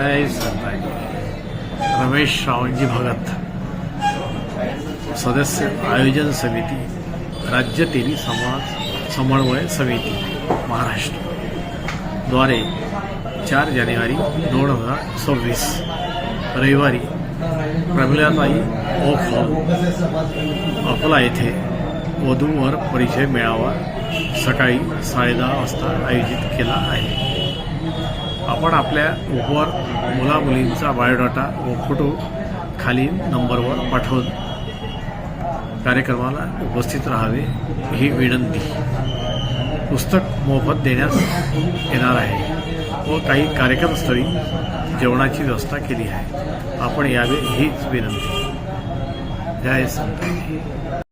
जय संताजी रमेश रावणजी भगत. सदस्य आयोजन समिती राज्य तेरी समाज समन्वय समिती महाराष्ट्र. द्वारे चार जानेवारी दोन हजार सव्वीस. रविवारी प्रमिलाताई ओक हॉल अकोला येथे वधूवर परिचय मेळावा सकाळी साडेदहा वाजता आयोजित केला आहे. आपण आपल्या उपवर मुलामुलींचा बायोडाटा व फोटो खालील नंबरवर पाठवून कार्यक्रमाला उपस्थित राहावे ही विनंती. पुस्तक मोफत देण्यास येणार आहे व काही कार्यक्रमस्थळी जेवणाची व्यवस्था केली आहे. आपण यावे हीच विनंती. जय संत.